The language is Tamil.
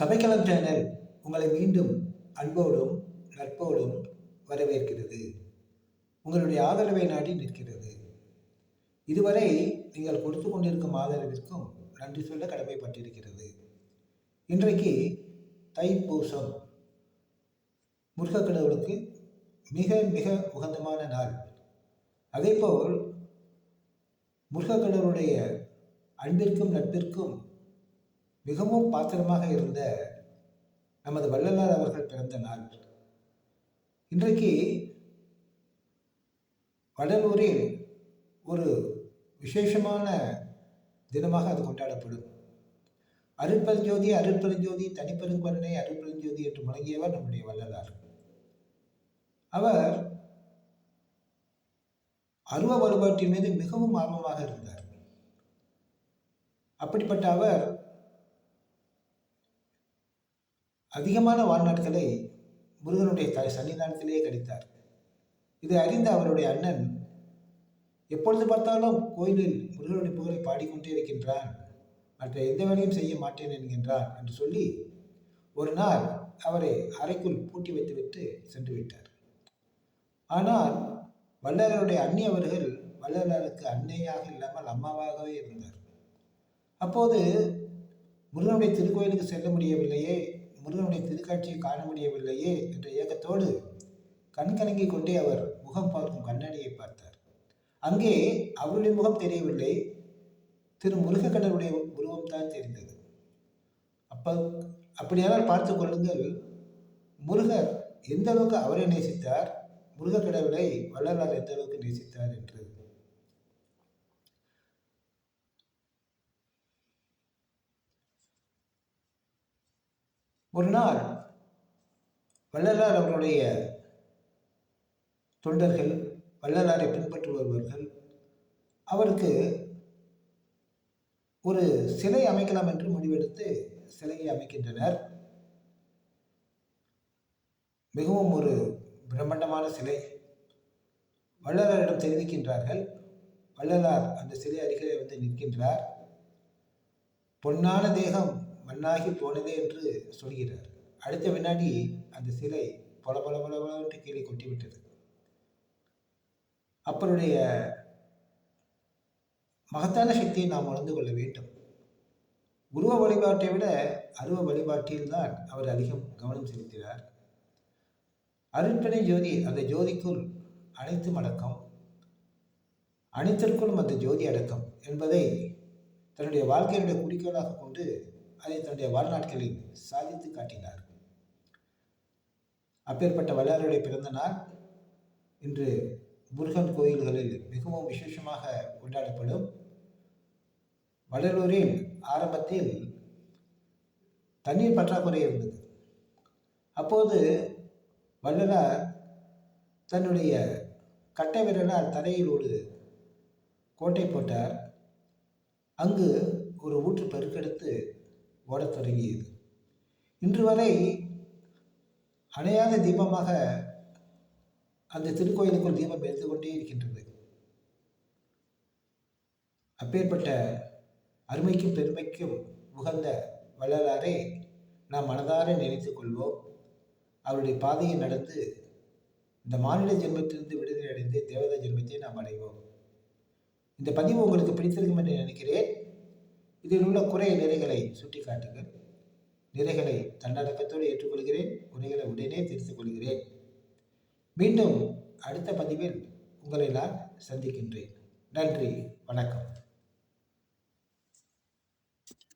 சபைக்களம் சேனல் உங்களை மீண்டும் அன்போடும் நட்போடும் வரவேற்கிறது. உங்களுடைய ஆதரவை நாடி நிற்கிறது. இதுவரை நீங்கள் கொடுத்து கொண்டிருக்கும் ஆதரவிற்கும் நன்றி சொல்ல கடமைப்பட்டிருக்கிறது. இன்றைக்கு தைப்பூசம். முருகக் கடவுளுக்கு மிக மிக உகந்தமான நாள். அதேபோல் முருகக் கடவுளுடைய அன்பிற்கும் நட்பிற்கும் மிகவும் பாத்திரமாக இருந்த நமது வள்ளலார் அவர்கள் பிறந்த நாள். இன்றைக்கு வடலூரில் ஒரு விசேஷமான தினமாக அது கொண்டாடப்படும். அருட்பெருஞ்சோதி அருட்பெருஞ்சோதி தனிப்பெருங்கருணை அருட்பெருஞ்சோதி என்று முழங்கியவர் நம்முடைய வள்ளலார். அவர் அருவ வழிபாட்டின் மீது மிகவும் ஆர்வமாக இருந்தார். அப்படிப்பட்ட அவர் அதிகமான வாழ்நாட்களை முருகனுடைய த சன்னிதானத்திலேயே கழித்தார். இதை அறிந்த அவருடைய அண்ணன் எப்பொழுது பார்த்தாலும் கோயிலில் முருகனுடைய புகழை பாடிக்கொண்டே இருக்கின்றான். மற்ற எந்த வேலையும் செய்ய மாட்டேன் என்கின்றான் என்று சொல்லி ஒரு நாள் அவரை அறைக்குள் பூட்டி வைத்துவிட்டு சென்று விட்டார். ஆனால் வள்ளலாருடைய அண்ணி அவர்கள் வள்ளலாருக்கு அன்னையாக இல்லாமல் அம்மாவாகவே இருந்தார். அப்போது முருகனுடைய திருக்கோயிலுக்கு செல்ல முடியவில்லையே முருகனுடைய திருக்காட்சியை காண முடியவில்லையே என்ற ஏக்கத்தோடு கண் கொண்டே அவர் முகம் பார்க்கும் கண்ணாடியை பார்த்தார். அங்கே அவருடைய முகம் தெரியவில்லை. திரு முருகக்கடவுடைய உருவம் தான் தெரிந்தது. அப்ப அப்படியானால் பார்த்து கொள்ளுங்கள். முருகர் எந்த அளவுக்கு அவரை நேசித்தார்? முருகக்கடவுளை வள்ளலார் எந்த அளவுக்கு நேசித்தார் என்று ஒரு நாள் வள்ளலார் அவருடைய தொண்டர்கள் வள்ளலாரை பின்பற்றுபவர்கள் அவருக்கு ஒரு சிலை அமைக்கலாம் என்று முடிவெடுத்து சிலையை அமைக்கின்றனர். மிகவும் ஒரு பிரம்மாண்டமான சிலை. வள்ளலாரிடம் தெரிவிக்கின்றார்கள் வள்ளலார் அந்த சிலை அருகிலே வந்து நிற்கின்றார். பொன்னான தேகம் மண்ணாகி போனதே என்று சொல்கிறார். அடுத்த வினாடி அந்த சிலை பல பல பல பல கீழே கொட்டிவிட்டது. அப்பருடைய மகத்தான சக்தியை நாம் உணர்ந்து கொள்ள வேண்டும். உருவ வழிபாட்டை விட அருவ வழிபாட்டில்தான் அவர் அதிகம் கவனம் செலுத்தினார். அருட்பனை ஜோதி அந்த ஜோதிக்குள் அனைத்தும் அடக்கம். அனைத்திற்குள்ளும் அந்த ஜோதி அடக்கம் என்பதை தன்னுடைய வாழ்க்கையினுடைய குறிக்கோளாக கொண்டு அதை தன்னுடைய வாழ்நாட்களில் சாதித்து காட்டினார். அப்பேற்பட்ட வள்ளலாருடைய பிறந்த நாள் இன்று முருகன் கோயில்களில் மிகவும் விசேஷமாக கொண்டாடப்படும். வடலூரில் ஆரம்பத்தில் தண்ணீர் பற்றாக்குறை இருந்தது. அப்போது வள்ளலார் தன்னுடைய கட்டை விரலால் தரையில் ஒரு கோட்டை போட்டார். அங்கு ஒரு ஊற்று பெருக்கெடுத்து ஓடத் தொடங்கியது இன்று வரை அணையாத தீபமாக அந்த திருக்கோயிலுக்குள் தீபம் எரிந்து கொண்டே இருக்கின்றது. அப்பேற்பட்ட அருமைக்கும் பெருமைக்கும் உகந்த வள்ளலாரை நாம் மனதார நினைத்துக் கொள்வோம். அவருடைய பாதையை நடந்து இந்த மாநில ஜென்மத்திலிருந்து விடுதலை அடைந்து தேவதா ஜென்மத்தை நாம் அடைவோம். இந்த பதிவு உங்களுக்கு பிடித்திருக்கும் என்று நினைக்கிறேன். இதில் உள்ள குறை நிறைகளை சுட்டி காட்டுங்கள் நிறைகளை தன்னடக்கத்தோடு ஏற்றுக்கொள்கிறேன். குறைகளை உடனே திருத்திக் கொள்கிறேன். மீண்டும் அடுத்த பதிவில் உங்களை நான் சந்திக்கின்றேன். நன்றி. வணக்கம்.